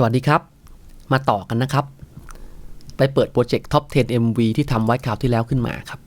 สวัสดีครับ มาต่อกันนะครับ ไปเปิดโปรเจกต์ Top 10 MV ที่ทำไว้คราวที่แล้วขึ้นมาครับ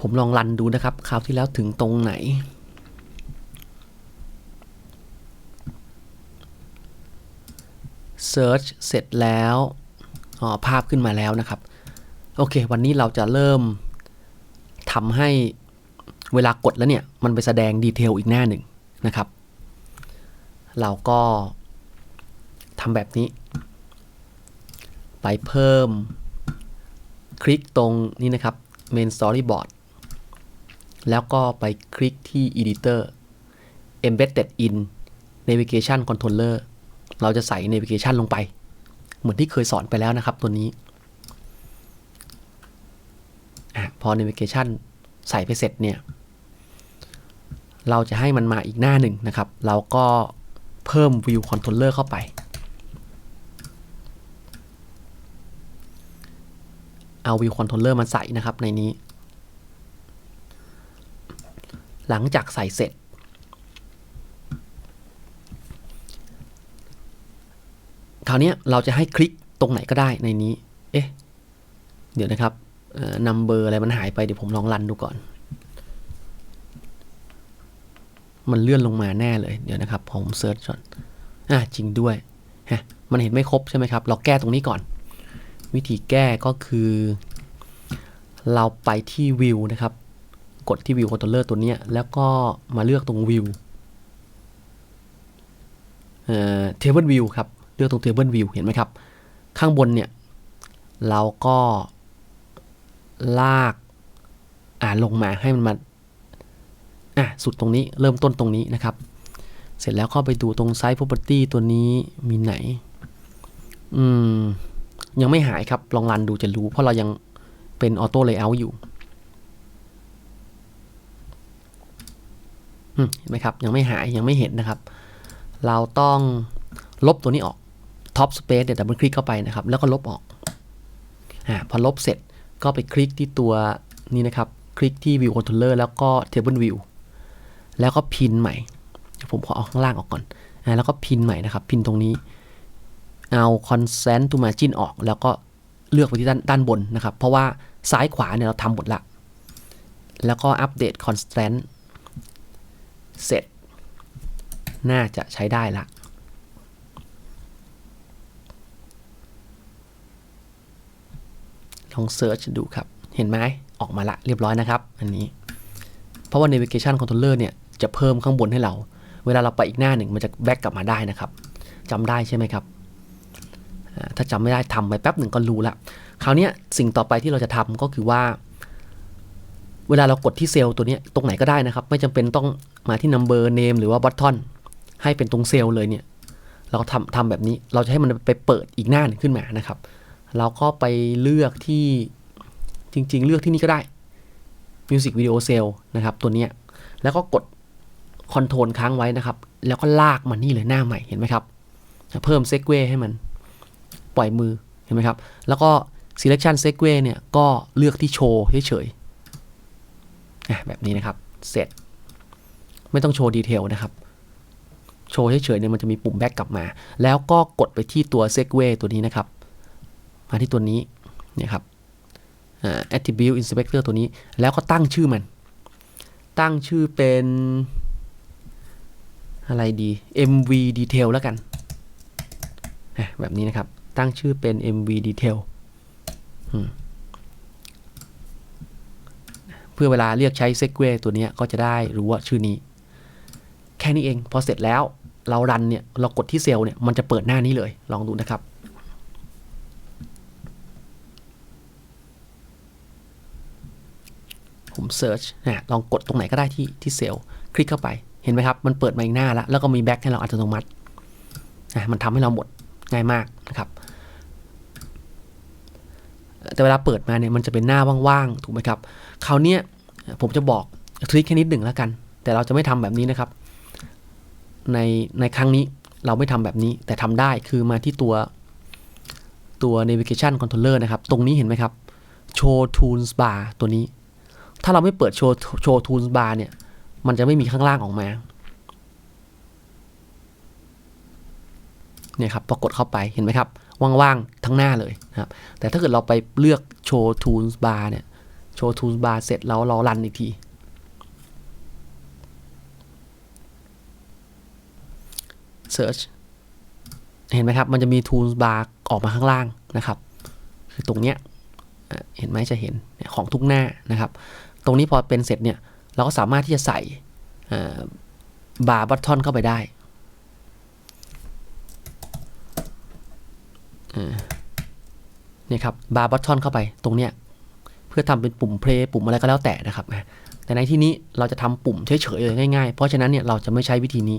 ผมลองรันดูนะครับคราวที่แล้วถึงตรงไหน Search เสร็จแล้วอ๋อภาพขึ้นมาแล้วนะครับ โอเค วันนี้เราจะเริ่มทำให้เวลากดแล้วเนี่ย มันไปแสดงดีเทลอีกหน้าหนึ่ง นะครับ เราก็ทำแบบนี้ ไปเพิ่ม คลิกตรงนี้นะครับ Main Storyboard แล้วก็ไปคลิกที่ Editor Embedded in Navigation Controller เราจะใส่ Navigation ลงไป เหมือนที่เคยสอนไปแล้วนะครับตัวนี้อพอ Navigation ใส่ไปเสร็จเนี่ย เราจะให้มันมาอีกหน้าหนึ่งนะครับ เราก็เพิ่ม View Controller เข้าไป เอา View Controller มาใส่นะครับในนี้ หลังจากใส่เสร็จ คราวนี้เราจะให้คลิกตรงไหนก็ได้ในนี้ เอ๊ะ เดี๋ยวนะครับนัมเบอร์อะไรมันหายไป เดี๋ยวผมลองรันดูก่อน มันเลื่อนลงมาแน่เลย เดี๋ยวนะครับผมเซิร์ชก่อนอะจริงด้วยฮะมันเห็นไม่ครบใช่ไหมครับ เราแก้ตรงนี้ก่อน วิธีแก้ก็คือ เราไปที่วิวนะครับ กดที่วิวคอนโทรลเลอร์ตัวนี้แล้วก็มาเลือกตรงวิวเอ่อเทเบิลวิวครับ เลือกตรงเทเบิลวิวเห็นไหมครับ ข้างบนเนี่ย เราก็ลากอ่าลงมาให้มันมา อะสุดตรงนี้เริ่มต้นตรงนี้นะครับ เสร็จแล้วก็ไปดูตรงไซส์ property ตัวนี้มีไหน อืม ยังไม่หายครับ ลองรันดูจะรู้ เพราะเรายังเป็นออโต้เลเยอร์อยู่เห็นไหมครับ ยังไม่หายยังไม่เห็นนะครับ เราต้องลบตัวนี้ออก Top Space เดี๋ยวดับเบิลคลิกเข้าไปนะครับ แล้วก็ลบออกอ่าพอลบเสร็จก็ไปคลิกที่ตัวนี้นะครับ คลิกที่ View Controller แล้วก็ Table View แล้วก็พินใหม่ ผมขอเอาข้างล่างออกก่อนอ่าแล้วก็พินใหม่นะครับ พินตรงนี้ เอา Consent to Margin ออก แล้วก็เลือกไปที่ด้านด้านบนนะครับ เพราะว่าซ้ายขวาเนี่ยเราทำหมดละ แล้วก็อัปเดต Constant เสร็จ น่าจะใช้ได้ละลองเซิร์ชดูครับ เห็นไหมออกมาละเรียบร้อยนะครับ อันนี้ เพราะว่า navigation controller เนี่ย จะเพิ่มข้างบนให้เรา เวลาเราไปอีกหน้าหนึ่งมันจะแบ็กกลับมาได้นะครับจำได้ใช่ไหมครับถ้าจำไม่ได้ทำไปแป๊บหนึ่งก็รู้ละคราวนี้สิ่งต่อไปที่เราจะทำก็คือว่า เวลาเรากดที่เซลล์ตัวนี้ตรงไหนก็ได้นะครับ ไม่จำเป็นต้องมาที่ number name หรือว่า button ให้เป็นตรงเซลล์เลยเนี่ย เราทำทำแบบนี้เราจะให้มันไปเปิดอีกหน้าหนึ่งขึ้นมานะครับ เราก็ไปเลือกที่จริง ๆ เลือกที่นี่ก็ได้ Music Video Cell นะครับ ตัวนี้แล้วก็กด คอนโทรลค้างไว้นะครับ แล้วก็ลากมันนี่เลยหน้าใหม่เห็นไหมครับ เพิ่มเซกเวให้มัน ปล่อยมือเห็นไหมครับ แล้วก็ selection segue เนี่ยก็เลือกที่โชว์เฉยๆแบบนี้นะครับ เสร็จ ไม่ต้องโชว์ดีเทลนะครับ โชว์เฉยๆเนี่ยมันจะมีปุ่มแบ็กกลับมา แล้วก็กดไปที่ตัว segue ตัวนี้นะครับ มาที่ตัวนี้เนี่ยครับ attribute inspector ตัวนี้ แล้วก็ตั้งชื่อมัน ตั้งชื่อเป็น อะไรดี mv detail แล้วกัน แบบนี้นะครับ ตั้งชื่อเป็น mv detail เพื่อเวลาเรียกใช้ segue ตัวนี้ก็จะได้รู้ว่าชื่อนี้ แค่นี้เอง พอเสร็จแล้วเรารันเนี่ย เรากดที่เซลล์เนี่ย มันจะเปิดหน้านี้เลย ลองดูนะครับผมเซิร์ชนะลองกดตรงไหนก็ได้ที่ที่เซลล์ คลิกเข้าไป เห็นไหมครับ มันเปิดมาอีกหน้าแล้ว แล้วก็มีแบ็คให้เราอัตโนมัตินะมันทำให้เราหมดง่ายมากนะครับ แต่เวลาเปิดมาเนี่ยมันจะเป็นหน้าว่างๆ ถูกไหมครับ คราวนี้ผมจะบอกทริคแค่นิดหนึ่งแล้วกัน แต่เราจะไม่ทำแบบนี้นะครับ ในในครั้งนี้เราไม่ทำแบบนี้ แต่ทำได้คือมาที่ตัวตัว navigation controller นะครับ ตรงนี้เห็นไหมครับ show tools bar ตัวนี้ ถ้าเราไม่เปิดโชว์โชว์ tools bar เนี่ย มันจะไม่มีข้างล่างออกมาเนี่ยครับพอกดเข้าไปเห็นไหมครับ ว่างๆ ทั้งหน้าเลยนะครับ แต่ถ้าเกิดเราไปเลือกโชว์ทูนส์บาร์เนี่ยโชว์ทูนส์บาร์เสร็จแล้วรอรันอีกทีเซิร์ชเห็นไหมครับ มันจะมีทูนส์บาร์ออกมาข้างล่างนะครับ คือตรงเนี้ยเห็นไหมจะเห็นของทุกหน้านะครับ ตรงนี้พอเป็นเสร็จเนี่ย เราก็สามารถที่จะใส่บาร์บัตทอนเข้าไปได้นี่ครับบาร์บัตทอนเข้าไปตรงเนี้ยเพื่อทำเป็นปุ่มเพลย์ปุ่มอะไรก็แล้วแต่นะครับแต่ในที่นี้เราจะทำปุ่มเฉยๆเลยง่ายๆ เพราะฉะนั้นเนี่ยเราจะไม่ใช้วิธีนี้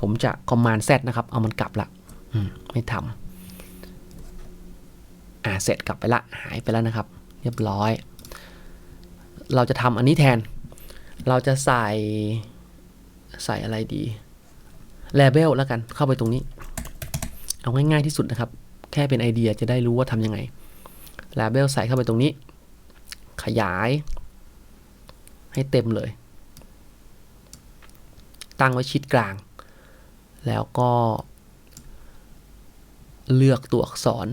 ผมจะ command z นะครับ เอามันกลับละมไม่ทำอ่าเสร็จกลับไปละหายไปแล้วนะครับ เรียบร้อย เราจะทำอันนี้แทน เราจะใส่ใส่อะไรดี label แล้วกันเข้าไปตรงนี้ เอาง่ายๆที่สุดนะครับ แค่เป็นไอเดียจะได้รู้ว่าทำยังไง label ใส่เข้าไปตรงนี้ ขยาย ให้เต็มเลย ตั้งไว้ชิดกลาง แล้วก็ เลือกตัวอักษร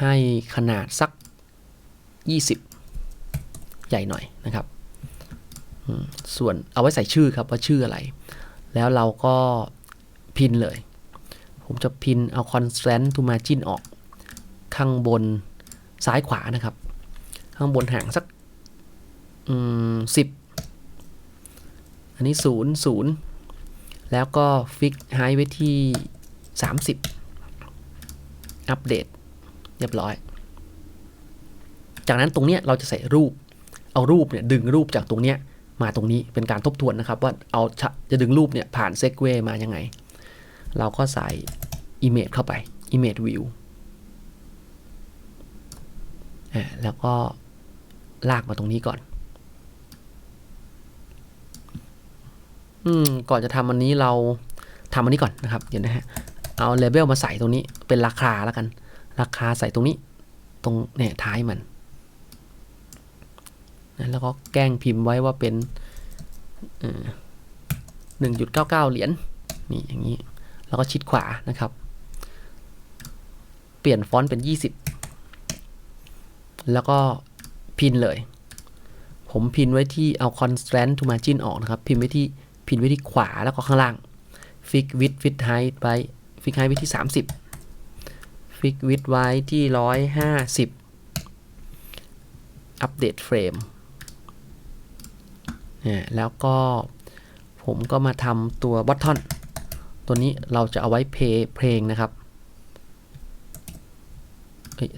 ให้ขนาดสัก 20 ใหญ่หน่อยนะครับ ส่วนเอาไว้ใส่ชื่อครับว่าชื่ออะไร แล้วเราก็พินเลย ผมจะพินเอา constant to margin ออก ข้างบนซ้ายขวานะครับ ข้างบนห่างสักสิบอันนี้ศูนย์ศูนย์แล้วก็ฟิกไฮไว้ที่ 30 อัปเดต เรียบร้อย จากนั้นตรงเนี้ยเราจะใส่รูป เอารูปเนี่ยดึงรูปจากตรงเนี้ย มาตรงนี้เป็นการทบทวนนะครับว่าเอาจะดึงรูปเนี่ยผ่านเซกเวมายังไง เราก็ใส่ Image เข้าไป Image View อ่าแล้วก็ลากมาตรงนี้ก่อน อืม ก่อนจะทำอันนี้เราทำอันนี้ก่อนนะครับ เดี๋ยวนะฮะ เอาเลเบลมาใส่ตรงนี้เป็นราคาแล้วกัน ราคาใส่ตรงนี้ ตรงเนี่ยท้ายมัน นะแล้วก็แกล้งพิมพ์ไว้ว่าเป็นหนึ่งจุดเก้าเก้าเหรียญนี่อย่างนี้ แล้วก็ชิดขวานะครับ เปลี่ยนฟอนต์เป็น20แล้วก็พินเลย ผมพินไว้ที่เอา constraint to margin ออกนะครับ พิมพ์ไว้ที่พินไว้ที่ขวาแล้วก็ข้างล่าง fix width fit height ไป fix height ไว้ที่ 30 fix width ไว้ที่ 150 อัปเดตเฟรม แล้วก็ผมก็มาทำตัวบอททอนตัวนี้เราจะเอาไว้เพลงเพลงนะครับ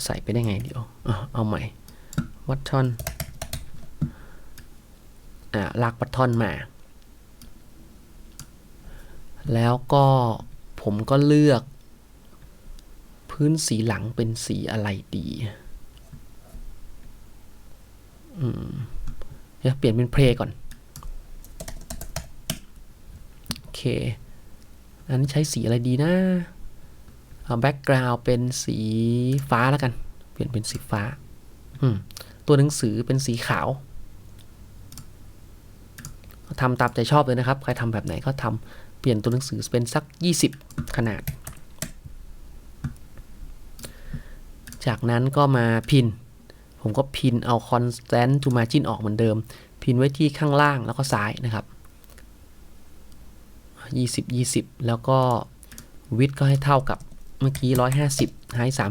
ใส่ไปได้ไงเดี๋ยวเอาใหม่บัตทอนอ่าลากบัตทอนมา แล้วก็ผมก็เลือก พื้นสีหลังเป็นสีอะไรดีอืมเดี๋ยวเปลี่ยนเป็นเพลงก่อน โอเคอันนี้ใช้สีอะไรดีนะเอาแบ็กกราวด์เป็นสีฟ้าแล้วกัน เปลี่ยนเป็นสีฟ้า ตัวหนังสือเป็นสีขาวทำตามใจชอบเลยนะครับ ใครทำแบบไหนก็ทำเปลี่ยนตัวหนังสือเป็นสัก 20 ขนาด จากนั้นก็มาพิน ผมก็พินเอา constant to margin ออกเหมือนเดิม พินไว้ที่ข้างล่างแล้วก็ซ้ายนะครับ 20 20 แล้วก็วิดก็ให้เท่ากับเมื่อกี้ 150 ให้ 30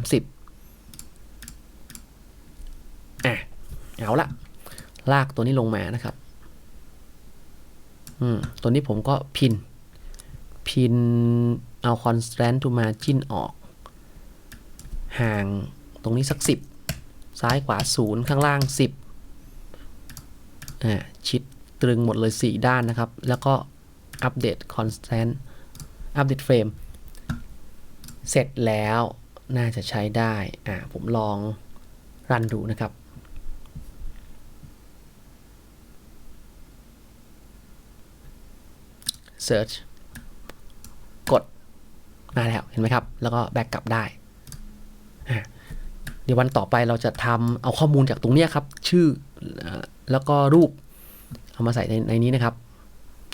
อะเอาละลากตัวนี้ลงมานะครับอืมตัวนี้ผมก็พิน พินเอา constant to margin ออก ห่างตรงนี้สัก 10 ซ้ายขวา 0 ข้างล่าง 10อ่าชิดตรึงหมดเลย 4 ด้านนะครับ แล้วก็ อัปเดต constant อัปเดตเฟรมเสร็จแล้วน่าจะใช้ได้ อ่า ผมลองรันดูนะครับ Search กด มาแล้ว เห็นไหมครับ แล้วก็แบ็กกลับได้ เดี๋ยววันต่อไปเราจะทำเอาข้อมูลจากตรงนี้ครับ ชื่อแล้วก็รูป เอามาใส่ในในนี้นะครับ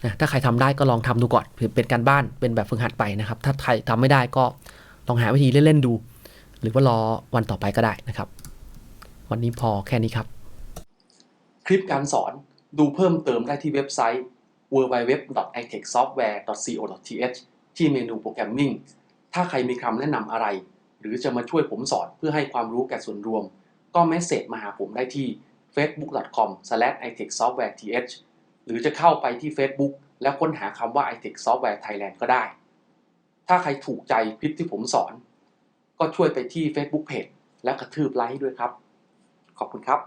นะถ้าใครทำได้ก็ลองทำดูก่อนถือเป็นการบ้านเป็นแบบฝึกหัดไปนะครับ ถ้าใครทำไม่ได้ก็ลองหาวิธีเล่นๆดู หรือว่ารอวันต่อไปก็ได้นะครับ วันนี้พอแค่นี้ครับ คลิปการสอนดูเพิ่มเติมได้ที่เว็บไซต์ www.itechsoftware.co.th ที่เมนูโปรแกรมมิ่งถ้าใครมีคำแนะนำอะไร หรือจะมาช่วยผมสอนเพื่อให้ความรู้แก่ส่วนรวม ก็เมสเซจมาหาผมได้ที่ facebook.com/itechsoftwareth รือจะเข้าไปที่ Facebook แล้วค้นหาคำว่า itech software thailand ก็ได้ ถ้าใครถูกใจคลิปที่ผมสอน ก็ช่วยไปที่ Facebook Page และกระทืบไลค์ด้วยครับ ขอบคุณครับ